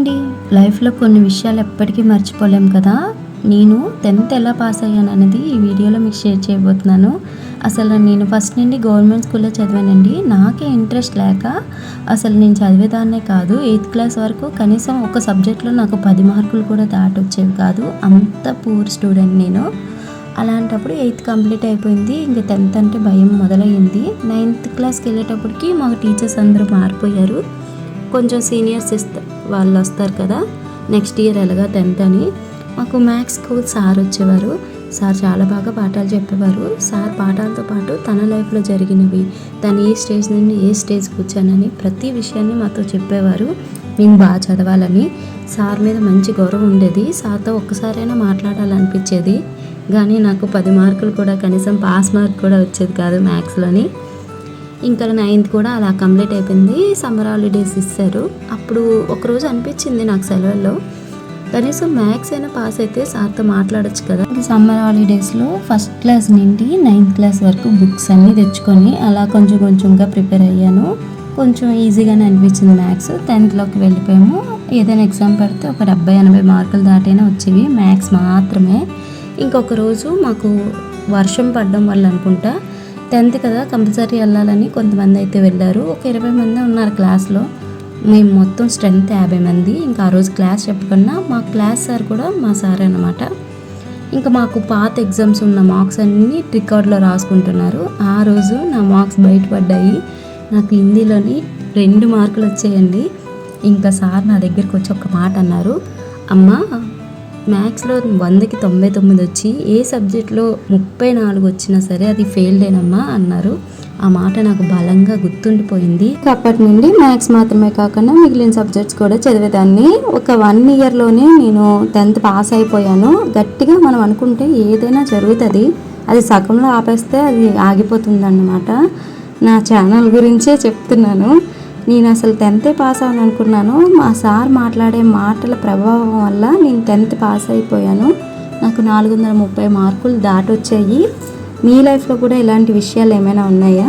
అండి లైఫ్లో కొన్ని విషయాలు ఎప్పటికీ మర్చిపోలేం కదా. నేను టెన్త్ ఎలా పాస్ అయ్యాను అనేది ఈ వీడియోలో మీకు షేర్ చేయబోతున్నాను. అసలు నేను ఫస్ట్ నుండి గవర్నమెంట్ స్కూల్లో చదివానండి. నాకే ఇంట్రెస్ట్ లేక అసలు నేను చదివేదాన్నే కాదు. ఎయిత్ క్లాస్ వరకు కనీసం ఒక సబ్జెక్ట్లో నాకు పది మార్కులు కూడా దాటొచ్చేవి కాదు. అంత పూర్ స్టూడెంట్ నేను. అలాంటప్పుడు ఎయిత్ కంప్లీట్ అయిపోయింది. ఇంకా టెన్త్ అంటే భయం మొదలయ్యింది నైన్త్ క్లాస్కి వెళ్ళేటప్పటికి మాకు టీచర్స్ అందరూ మారిపోయారు. కొంచెం సీనియర్స్ ఇస్తా వాళ్ళు వస్తారు కదా నెక్స్ట్ ఇయర్ ఎలాగా టెన్త్ అని. మాకు మ్యాథ్స్ స్కూల్ సార్ వచ్చేవారు. సార్ చాలా బాగా పాఠాలు చెప్పేవారు. సార్ పాఠాలతో పాటు తన లైఫ్లో జరిగినవి తను ఏ స్టేజ్ నుండి ఏ స్టేజ్కి వచ్చానని ప్రతి విషయాన్ని మాతో చెప్పేవారు. మేము బాగా చదవాలని. సార్ మీద మంచి గౌరవం ఉండేది. సార్తో ఒక్కసారైనా మాట్లాడాలనిపించేది. కానీ నాకు పది మార్కులు కూడా కనీసం పాస్ మార్క్ కూడా వచ్చేది కాదు మ్యాథ్స్లోని ఇంకా నైన్త్ కూడా అలా కంప్లీట్ అయిపోయింది. సమ్మర్ హాలిడేస్ ఇస్తారు. అప్పుడు ఒకరోజు అనిపించింది నాకు సెలవుల్లో. కనీసం మ్యాథ్స్ అయినా పాస్ అయితే సార్తో మాట్లాడొచ్చు కదా. సమ్మర్ హాలిడేస్లో ఫస్ట్ క్లాస్ నుండి నైన్త్ క్లాస్ వరకు బుక్స్ అన్నీ తెచ్చుకొని అలా కొంచెం కొంచెంగా ప్రిపేర్ అయ్యాను. కొంచెం ఈజీగానే అనిపించింది మ్యాథ్స్ టెన్త్లోకి వెళ్ళిపోయాము. ఏదైనా ఎగ్జామ్ పెడితే ఒక డెబ్బై ఎనభై మార్కులు దాటైనా వచ్చేవి. మ్యాథ్స్ మాత్రమే. ఇంకొక రోజు మాకు వర్షం పడడం వల్ల అనుకుంటా టెన్త్ కదా కంపల్సరీ వెళ్ళాలని కొంతమంది అయితే వెళ్ళారు. ఒక ఇరవై మంది ఉన్నారు క్లాస్లో మేము మొత్తం స్ట్రెంత్ యాభై మంది. ఇంకా ఆ రోజు క్లాస్ చెప్పకుండా మా క్లాస్ సార్ కూడా మా సార్ అనమాట ఇంకా మాకు పాత ఎగ్జామ్స్ ఉన్న మార్క్స్ అన్నీ రికార్డులో రాసుకుంటున్నారు. ఆ రోజు నా మార్క్స్ బయటపడ్డాయి. నాకు హిందీలోని రెండు మార్కులు వచ్చాయండి. ఇంకా సార్ నా దగ్గరికి వచ్చి ఒక మాట అన్నారు. అమ్మ మ్యాథ్స్లో వందకి తొంభై తొమ్మిది వచ్చి ఏ సబ్జెక్ట్లో ముప్పై నాలుగు వచ్చినా సరే అది ఫెయిల్డేనమ్మా అన్నారు. ఆ మాట నాకు బలంగా గుర్తుండిపోయింది. అప్పటి నుండి మ్యాథ్స్ మాత్రమే కాకుండా మిగిలిన సబ్జెక్ట్స్ కూడా చదివేదాన్ని. ఒక వన్ ఇయర్లోనే నేను టెన్త్ పాస్ అయిపోయాను. గట్టిగా మనం అనుకుంటే ఏదైనా జరుగుతుంది. అది సగంలో ఆపేస్తే అది ఆగిపోతుంది అన్నమాట నా ఛానల్ గురించే చెప్తున్నాను. నేను అసలు టెన్తే పాస్ అవ్వను అనుకున్నాను మా సార్ మాట్లాడే మాటల ప్రభావం వల్ల నేను టెన్త్ పాస్ అయిపోయాను. నాకు నాలుగు వందల ముప్పై మార్కులు దాటొచ్చాయి. మీ లైఫ్లో కూడా ఇలాంటి విషయాలు ఏమైనా ఉన్నాయా?